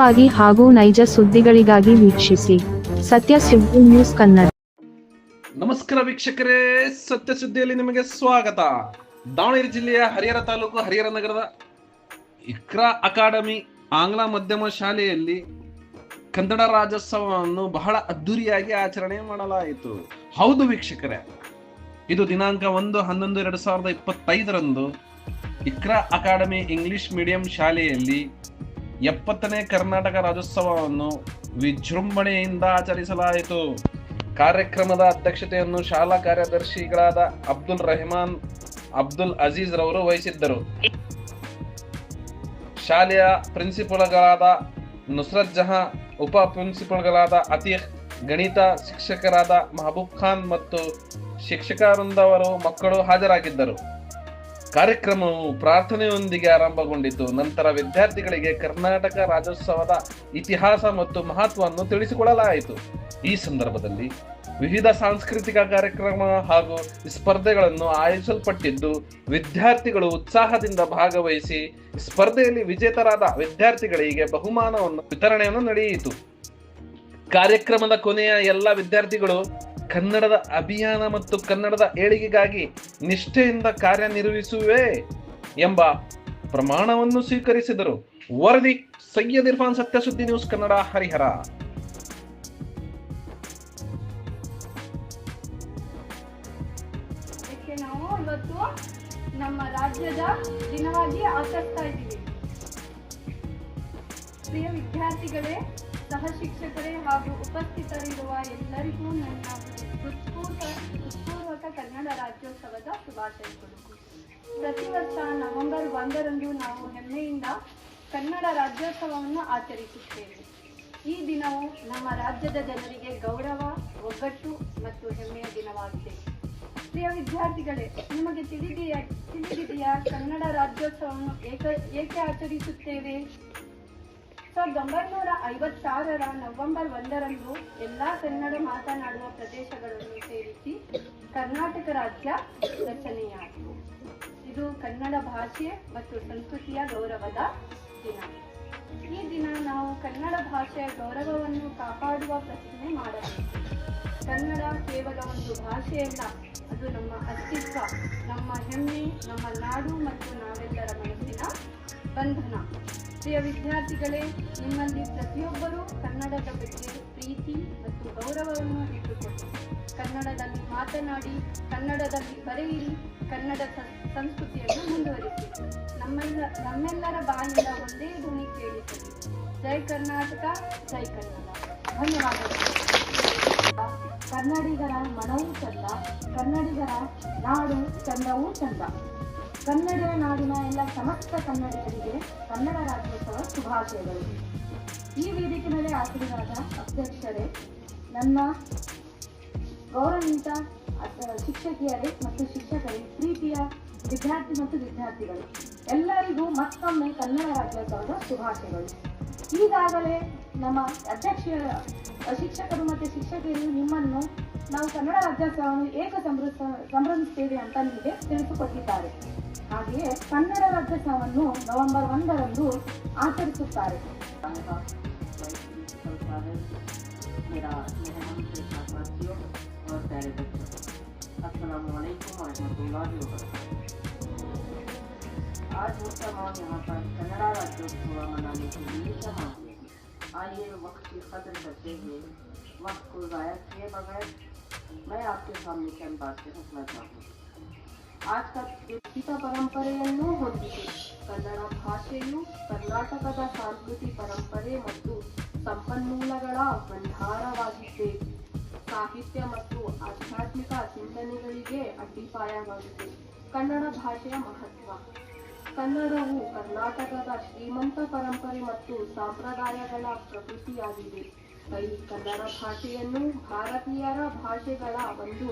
ವಾಗಿ ಹಾಗೂ ನೈಜ ಸುದ್ದಿಗಳಿಗಾಗಿ ವೀಕ್ಷಿಸಿ. ಸತ್ಯ ಸುದ್ದಿ ನ್ಯೂಸ್ ಕನ್ನಡ. ನಮಸ್ಕಾರ ವೀಕ್ಷಕರೇ, ಸತ್ಯ ಸುದ್ದಿಯಲ್ಲಿ ನಿಮಗೆ ಸ್ವಾಗತ. ದಾವಣಗೆರೆ ಜಿಲ್ಲೆಯ ಹರಿಹರ ತಾಲೂಕು ಹರಿಹರ ನಗರದ ಇಕ್ರಾ ಅಕಾಡೆಮಿ ಆಂಗ್ಲ ಮಾಧ್ಯಮ ಶಾಲೆಯಲ್ಲಿ ಕನ್ನಡ ರಾಜ್ಯೋತ್ಸವವನ್ನು ಬಹಳ ಅದ್ದೂರಿಯಾಗಿ ಆಚರಣೆ ಮಾಡಲಾಯಿತು. ಹೌದು ವೀಕ್ಷಕರೇ, ಇದು ದಿನಾಂಕ ಒಂದು ಹನ್ನೊಂದು ಎರಡು ಸಾವಿರದ ಇಪ್ಪತ್ತೈದರಂದು ಇಕ್ರಾ ಅಕಾಡೆಮಿ ಇಂಗ್ಲಿಷ್ ಮೀಡಿಯಂ ಶಾಲೆಯಲ್ಲಿ ಎಪ್ಪತ್ತನೇ ಕರ್ನಾಟಕ ರಾಜ್ಯೋತ್ಸವವನ್ನು ವಿಜೃಂಭಣೆಯಿಂದ ಆಚರಿಸಲಾಯಿತು. ಕಾರ್ಯಕ್ರಮದ ಅಧ್ಯಕ್ಷತೆಯನ್ನು ಶಾಲಾ ಕಾರ್ಯದರ್ಶಿಗಳಾದ ಅಬ್ದುಲ್ ರೆಹಮಾನ್, ಅಬ್ದುಲ್ ಅಜೀಜ್ ರವರು ವಹಿಸಿದ್ದರು. ಶಾಲೆಯ ಪ್ರಿನ್ಸಿಪಲ್ಗಳಾದ ನುಸ್ರತ್ ಜಹಾ, ಉಪ ಪ್ರಿನ್ಸಿಪಲ್ಗಳಾದ ಅತೀಕ್, ಗಣಿತ ಶಿಕ್ಷಕರಾದ ಮಹಬೂಬ್ ಖಾನ್ ಮತ್ತು ಶಿಕ್ಷಕರೊಂದವರು ಮಕ್ಕಳು ಹಾಜರಾಗಿದ್ದರು. ಕಾರ್ಯಕ್ರಮವು ಪ್ರಾರ್ಥನೆಯೊಂದಿಗೆ ಆರಂಭಗೊಂಡಿತು. ನಂತರ ವಿದ್ಯಾರ್ಥಿಗಳಿಗೆ ಕರ್ನಾಟಕ ರಾಜ್ಯೋತ್ಸವದ ಇತಿಹಾಸ ಮತ್ತು ಮಹತ್ವವನ್ನು ತಿಳಿಸಿಕೊಡಲಾಯಿತು. ಈ ಸಂದರ್ಭದಲ್ಲಿ ವಿವಿಧ ಸಾಂಸ್ಕೃತಿಕ ಕಾರ್ಯಕ್ರಮ ಹಾಗೂ ಸ್ಪರ್ಧೆಗಳನ್ನು ಆಯೋಜಿಸಲ್ಪಟ್ಟಿದ್ದು, ವಿದ್ಯಾರ್ಥಿಗಳು ಉತ್ಸಾಹದಿಂದ ಭಾಗವಹಿಸಿ ಸ್ಪರ್ಧೆಯಲ್ಲಿ ವಿಜೇತರಾದ ವಿದ್ಯಾರ್ಥಿಗಳಿಗೆ ಬಹುಮಾನವನ್ನು ವಿತರಣೆಯನ್ನು ನಡೆಯಿತು. ಕಾರ್ಯಕ್ರಮದ ಕೊನೆಯ ಎಲ್ಲ ವಿದ್ಯಾರ್ಥಿಗಳು ಕನ್ನಡದ ಅಭಿಯಾನ ಮತ್ತು ಕನ್ನಡದ ಏಳಿಗೆಗಾಗಿ ನಿಷ್ಠೆಯಿಂದ ಕಾರ್ಯನಿರ್ವಹಿಸುವೆ ಎಂಬ ಪ್ರಮಾಣವನ್ನು ಸ್ವೀಕರಿಸಿದರು. ವರದಿ ಸಯ್ಯದ್ ಇರ್ಫಾನ್ ಸತ್ಯ ಸುದ್ದಿ ನ್ಯೂಸ್ ಕನ್ನಡ, ಹರಿಹರ. ನಮ್ಮ ರಾಜ್ಯದ ದಿನವಾಗಿ ಆಚರಿಸ್ತಾ ಇದ್ದೀವಿ. ಪ್ರಿಯ ವಿದ್ಯಾರ್ಥಿಗಳೇ, ಸಹ ಶಿಕ್ಷಕರೇ ಹಾಗೂ ಉಪಸ್ಥಿತರಿರುವ ಎಲ್ಲರಿಗೂ ನನ್ನ ಹೃತ್ಪೂರ್ವ ಹೃತ್ಪೂರ್ವಕ ಕನ್ನಡ ರಾಜ್ಯೋತ್ಸವದ ಶುಭಾಶಯಗಳು. ಪ್ರತಿ ವರ್ಷ ನವೆಂಬರ್ ಒಂದರಂದು ನಾವು ಹೆಮ್ಮೆಯಿಂದ ಕನ್ನಡ ರಾಜ್ಯೋತ್ಸವವನ್ನು ಆಚರಿಸುತ್ತೇವೆ. ಈ ದಿನವು ನಮ್ಮ ರಾಜ್ಯದ ಜನರಿಗೆ ಗೌರವ, ಒಗ್ಗಟ್ಟು ಮತ್ತು ಹೆಮ್ಮೆಯ ದಿನವಾಗಿದೆ. ಪ್ರಿಯ ವಿದ್ಯಾರ್ಥಿಗಳೇ, ನಿಮಗೆ ತಿಳಿದೆಯಾ ತಿಳಿದಿದೆಯಾ ಕನ್ನಡ ರಾಜ್ಯೋತ್ಸವವನ್ನು ಏಕ ಏಕೆ ಆಚರಿಸುತ್ತೇವೆ? ಸಾವಿರದ ಒಂಬೈನೂರ ಐವತ್ತಾರರ ನವೆಂಬರ್ ಒಂದರಂದು ಎಲ್ಲ ಕನ್ನಡ ಮಾತನಾಡುವ ಪ್ರದೇಶಗಳನ್ನು ಸೇರಿಸಿ ಕರ್ನಾಟಕ ರಾಜ್ಯ ರಚನೆಯಾಯಿತು ಇದು ಕನ್ನಡ ಭಾಷೆ ಮತ್ತು ಸಂಸ್ಕೃತಿಯ ಗೌರವದ ದಿನ. ಈ ದಿನ ನಾವು ಕನ್ನಡ ಭಾಷೆಯ ಗೌರವವನ್ನು ಕಾಪಾಡುವ ಪ್ರತಿಜ್ಞೆ ಮಾಡಬೇಕು. ಕನ್ನಡ ಕೇವಲ ಒಂದು ಭಾಷೆಯಲ್ಲ ಅದು ನಮ್ಮ ಅಸ್ತಿತ್ವ, ನಮ್ಮ ಹೆಮ್ಮೆ, ನಮ್ಮ ನಾಡು ಮತ್ತು ನಾವೆಲ್ಲರ ಮನಸ್ಸಿನ ಬಂಧನ. ಪ್ರಿಯ ವಿದ್ಯಾರ್ಥಿಗಳೇ, ನಿಮ್ಮಲ್ಲಿ ಪ್ರತಿಯೊಬ್ಬರೂ ಕನ್ನಡದ ಬಗ್ಗೆ ಪ್ರೀತಿ ಮತ್ತು ಗೌರವವನ್ನು ಇಟ್ಟುಕೊಳ್ಳಿ ಕನ್ನಡದಲ್ಲಿ ಮಾತನಾಡಿ, ಕನ್ನಡದಲ್ಲಿ ಬರೆಯಿರಿ, ಕನ್ನಡ ಸಂಸ್ಕೃತಿಯನ್ನು ಮುಂದುವರಿಸಿ. ನಮ್ಮೆಲ್ಲ, ನಮ್ಮೆಲ್ಲರ ಬಾಯಿಂದ ಒಂದೇ ಧ್ವನಿ ಕೇಳಿಸಲಿ ಜೈ ಕರ್ನಾಟಕ, ಜೈ ಕನ್ನಡ. ಧನ್ಯವಾದಗಳು. ಕನ್ನಡಿಗರ ಮನವೂ ಚಂದ, ಕನ್ನಡಿಗರ ನಾಡು ಚಂದವೂ ಚಂದ. ಕನ್ನಡ ನಾಡಿನ ಎಲ್ಲ ಸಮಸ್ತ ಕನ್ನಡಿಗರಿಗೆ ಕನ್ನಡ ರಾಜ್ಯೋತ್ಸವ ಶುಭಾಶಯಗಳು. ಈ ವೇದಿಕೆ ಮೇಲೆ ಹಾಜರಾದ ಅಧ್ಯಕ್ಷರೇ, ನನ್ನ ಗೌರವಿತ ಶಿಕ್ಷಕಿಯರೇ ಮತ್ತು ಶಿಕ್ಷಕರೇ, ಪ್ರೀತಿಯ ವಿದ್ಯಾರ್ಥಿ ಮತ್ತು ವಿದ್ಯಾರ್ಥಿಗಳು, ಎಲ್ಲರಿಗೂ ಮತ್ತೊಮ್ಮೆ ಕನ್ನಡ ರಾಜ್ಯೋತ್ಸವದ ಶುಭಾಶಯಗಳು. ಈಗಾಗಲೇ ನಮ್ಮ ಅಧ್ಯಕ್ಷ ಶಿಕ್ಷಕರು ಮತ್ತು ಶಿಕ್ಷಕಿಯರು ನಿಮ್ಮನ್ನು ನಾವು ಕನ್ನಡ ರಾಜ್ಯೋತ್ಸವವನ್ನು ಏಕ ಸಂಭ್ರಮಿಸ ಸಂಭ್ರಮಿಸ್ತೇವೆ ಅಂತ ನಿಮಗೆ ತಿಳಿಸಿಕೊಟ್ಟಿದ್ದಾರೆ. ಹಾಗೆಯೇ ಕನ್ನಡ ರಾಜ್ಯೋತ್ಸವವನ್ನು ನವೆಂಬರ್ ಒಂದರಂದು ಆಚರಿಸುತ್ತಾರೆ मेरा मेरे नाम से साथियों और प्यारे बच्चों अस्सलाम वालेकुम वरहमतुल्लाहि वबरकातुहू आज हम तमाम यहाँ पर कन्नड़ा राज्योत्सव मनाने के लिए जमा हुए हैं आइए वक्त की कदर करते हुए वक्त को ज़ाया किए बगैर मैं आपके सामने चंद बातें रखना चाहूँगी ಆಸಕ್ತಿಯುತ ಪರಂಪರೆಯನ್ನೂ ಹೊಂದಿದೆ. ಕನ್ನಡ ಭಾಷೆಯು ಕರ್ನಾಟಕದ ಸಾಂಸ್ಕೃತಿ ಪರಂಪರೆ ಮತ್ತು ಸಂಪನ್ಮೂಲಗಳ ಭಂಡಾರವಾಗಿದೆ. ಸಾಹಿತ್ಯ ಮತ್ತು ಆಧ್ಯಾತ್ಮಿಕ ಚಿಂತನೆಗಳಿಗೆ ಅಡಿಪಾಯವಾಗಿದೆ ಕನ್ನಡ ಭಾಷೆಯ ಮಹತ್ವ. ಕನ್ನಡವು ಕರ್ನಾಟಕದ ಶ್ರೀಮಂತ ಪರಂಪರೆ ಮತ್ತು ಸಂಪ್ರದಾಯಗಳ ಪ್ರಕೃತಿಯಾಗಿದೆ ಕನ್ನಡ ಭಾಷೆಯನ್ನು ಭಾರತೀಯರ ಭಾಷೆಗಳ ಒಂದು